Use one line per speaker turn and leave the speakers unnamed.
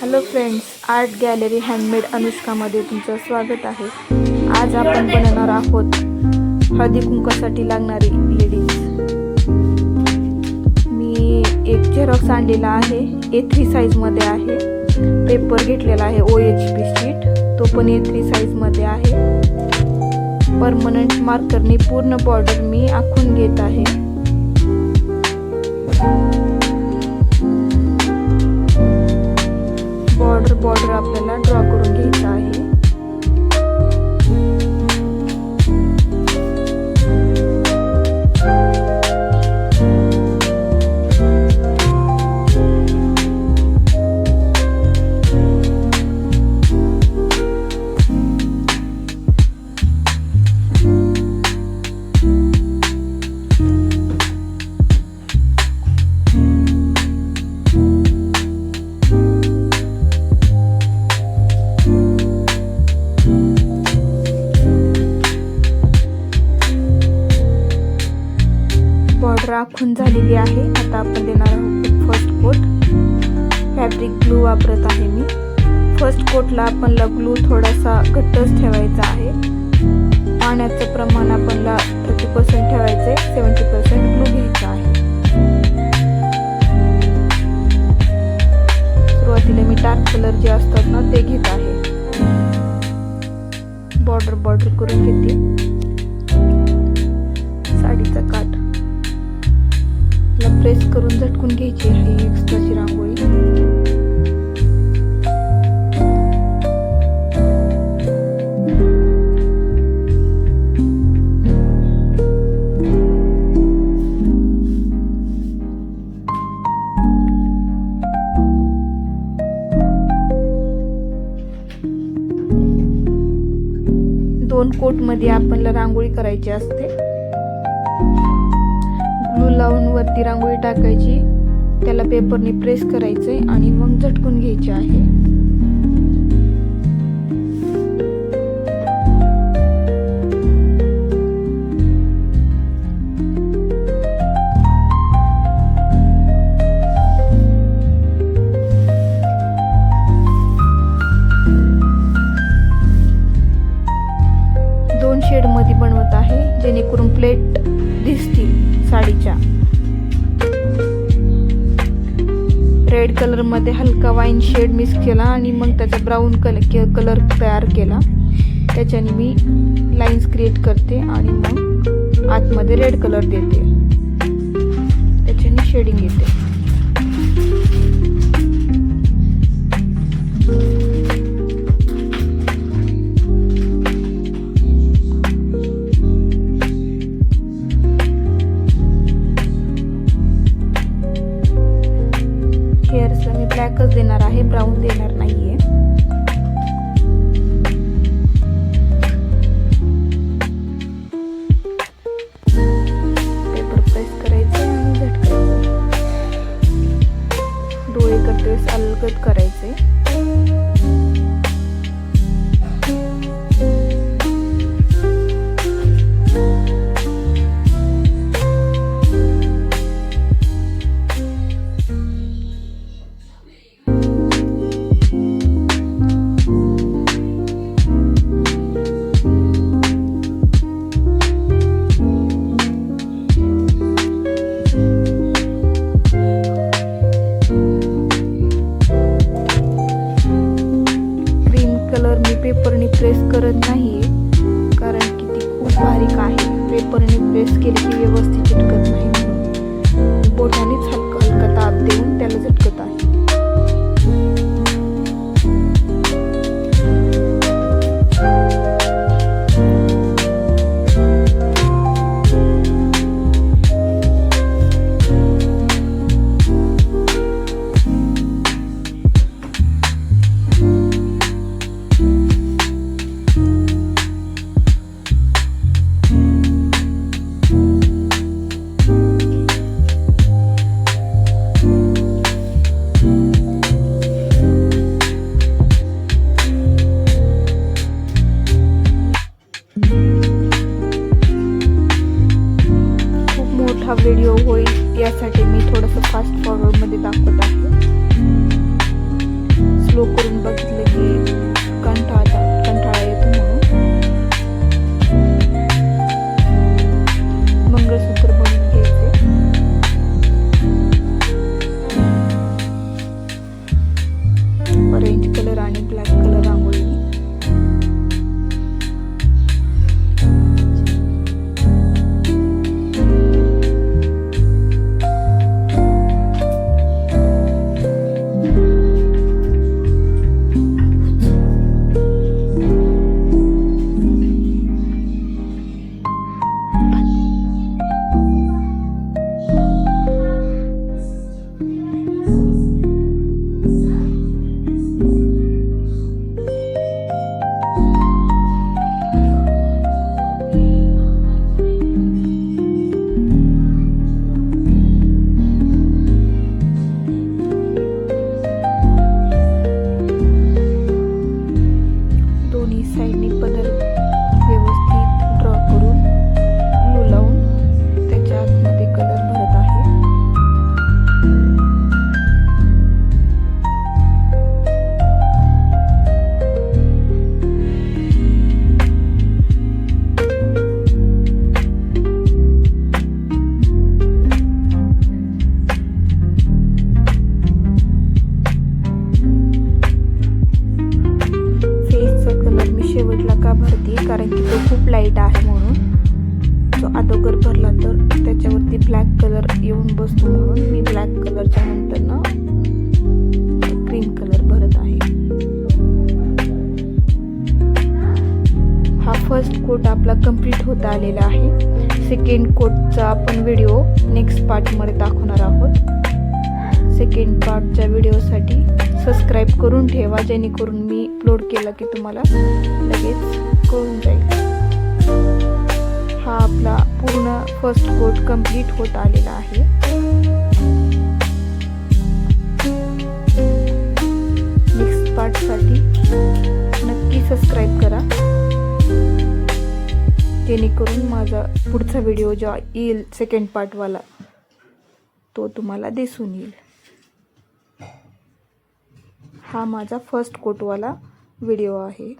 Hello friends art gallery handmade अनुष्कामध्ये तुमचं स्वागत आहे. आज आपण बनवणार आहोत हळदी कुंकासाठी लागणारी लेडीज मी एक झेरॉक्स आणलेला आहे. ए थ्री साईजमध्ये आहे. पेपर घेतलेला आहे ओ एच पी शीट तो पण ए थ्री साईजमध्ये आहे. परमनंट मार्करने पूर्ण बॉर्डर मी आखून घेत आहे. बॉर्डर आपल्याला ड्रॉ करून घ्यायचा आहे. आहे. आता आपण देणार आहोत फर्स्ट कोट फॅब्रिक ग्लू वापरत आहे मी. फर्स्ट कोटला आपणला ग्लू थोडासा घट्टच ठेवायचा आहे. पाण्याचं प्रमाण आपणला थर्टी पर्सेंट ठेवायचं आहे सेवन्टी पर्सेंट ग्लू घ्यायचा आहे. सुरुवातीला मी डार्क कलर जे असतात ना ते घेत आहे. बॉर्डर बॉर्डर करून घेते. ला प्रेस करून झटकून घ्यायची आहे. एक्स्ट्राची रांगोळी. दोन कोटमध्ये आपल्याला रांगोळी करायची असते. वरती रांगोळी टाकायची. त्याला पेपरने प्रेस करायचंय आणि मग झटकून घ्यायचे आहे. दोन शेडमध्ये बनवत आहे जेणेकरून प्लेट दिसतील साडीच्या. रेड कलरमध्ये हलका वाईन शेड मिक्स केला आणि मग त्याचा ब्राऊन कलर कलर तयार केला. त्याच्याने मी लाईन्स क्रिएट करते आणि मग आतमध्ये रेड कलर देते. त्याच्याने शेडिंग येते. बारीक आहे. पेपरने प्रेस केले की व्यवस्थित चिटकत नाही बोटानेच हलकं हलका ताप देऊन त्याला झटकत आहे. यासाठी मी थोडंसं फास्ट फॉरवर्डमध्ये दाखवत आहे की लाइट आहे म्हणून. तो अगोदर भरला तर त्याच्यावरती ब्लॅक कलर येऊन बसतो म्हणून मी ब्लॅक कलरच्या नंतर ना क्रीम कलर भरत आहे. हा फर्स्ट कोट आपला कंप्लीट होत आलेला आहे. सेकंड कोटचा आपण व्हिडिओ नेक्स्ट पार्टमध्ये दाखवणार आहोत. सेकंड पार्टच्या व्हिडिओसाठी सबस्क्राईब करून ठेवा जेणेकरून मी अपलोड केला की तुम्हाला लगेच कळून जाईल. हा आपला पूर्ण फर्स्ट कोट कंप्लीट होत आलेला आहे. नेक्स्ट पार्टसाठी नक्की सबस्क्राईब करा. जेणेकरून माझा पुढचा व्हिडिओ जो येईल सेकंड पार्टवाला तो तुम्हाला दिसून येईल. हा माझा फर्स्ट कोटवाला व्हिडिओ आहे.